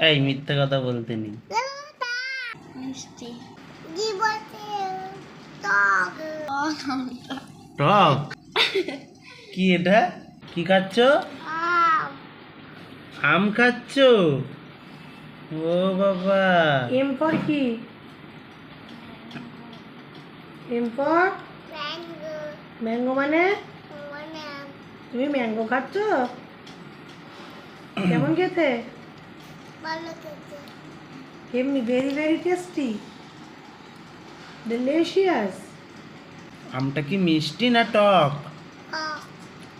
এই মিথ্যা কথা বলতে নেই। মিষ্টি। টক। কি এটা? কি খাচ্ছ? আম। খাচ্ছ? ও বাবা। এম ফর কি? M for? ম্যাঙ্গো। মানে? তুমি ম্যাঙ্গো খাচ্ছ? কেমন খেতে? এমনি ভেরি ভেরি টেস্টি ডেলিশিয়াস আমটা কি মিষ্টি না টক?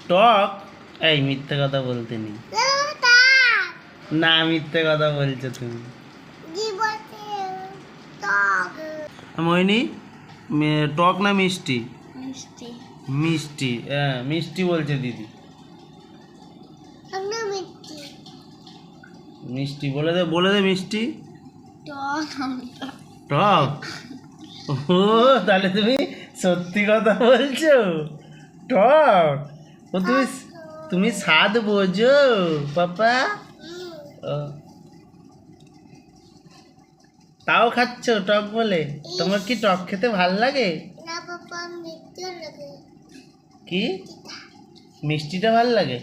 টক? এই মিথ্যে কথা বলতে নেই। না মিথ্যে কথা বলছো তুমি। মইনি মে- টক না মিষ্টি? মিষ্টি। মিষ্টি হ্যাঁ মিষ্টি বলছে দিদি। মিষ্টি বলে দে বলে দে মিষ্টি। টক ও তাহলে তুমি সত্যি কথা বলছো? টক? ও তুমি তুমি স্বাদ বোঝো পাপা। তাও খাচ্ছ টক বলে? তোমার কি টক খেতে ভালো লাগে? কি? মিষ্টিটা ভালো লাগে?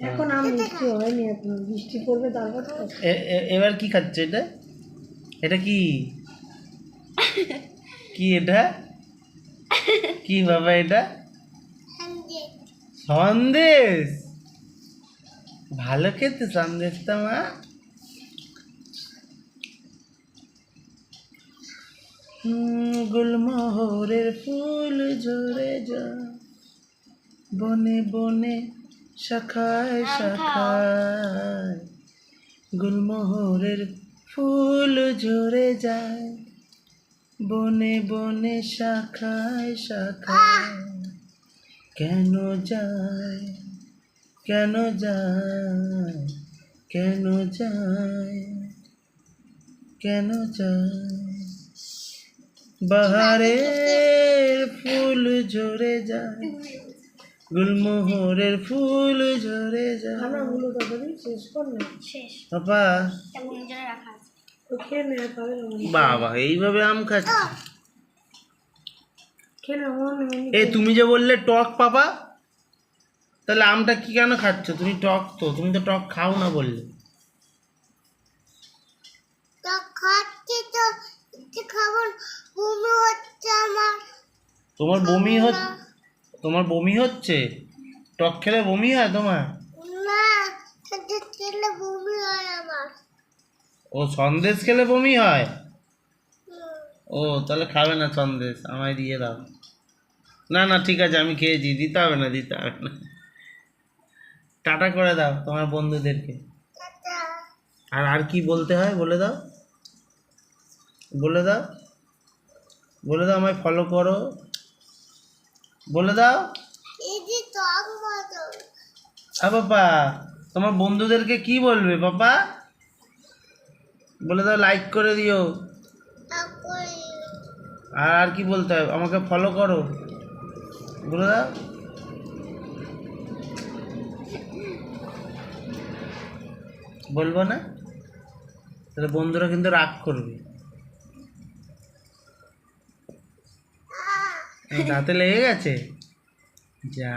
এখন আম মিষ্টি হয়নি এখন বৃষ্টি পড়বে তারপর এবার কি খাচ্ছ এটা? এটা কি? কি এটা? কি বাবা এটা? সন্দেশ। ভালো খেতে সন্দেশটা মা। গুলমোহরের ফুল ঝরে যা। বনে বনে শাখায় শাখায় গুলমোহরের ফুল ঝরে যায়। বনে বনে শাখায় শাখায় কেন যায়? কেন যায়? কেন যায়? কেন যায়? বাহারে ফুল ঝরে যায়। গুলমোহরের ফুল ঝরে যায়। খানাগুলো তাড়াতাড়ি শেষ কর না। শেষ। জন্য রাখা আছে। খেয়ে নে তাহলে বাবা এইভাবে আম খাচ্ছে। এ তুমি যে বললে টক পাপা তাহলে আমটা কি কেন খাচ্ছ? তুমি টক তো তুমি তো টক খাও না বললে। তোমার বমি হচ্ছে তোমার বমি হচ্ছে? টক খেলে বমি হয় তোমার? ও সন্দেশ খেলে বমি হয়? ও তাহলে খাবে না সন্দেশ আমায় দিয়ে দাও। না না ঠিক আছে আমি খেয়েছি দিতে হবে না দিতে হবে না। টাটা করে দাও তোমার বন্ধুদেরকে। আর আর কি বলতে হয় বলে দাও? বলে দাও? বলে দাও আমায় ফলো করো। বলে দাও। হ্যাঁ বাবা তোমার বন্ধুদেরকে কি বলবে বাবা বলে দাও লাইক করে দিও। আর আর কি বলতে হবে আমাকে ফলো করো। বলে দাও। বলব না? তাহলে বন্ধুরা কিন্তু রাগ করবে। দাঁতে লেগে গেছে? যা।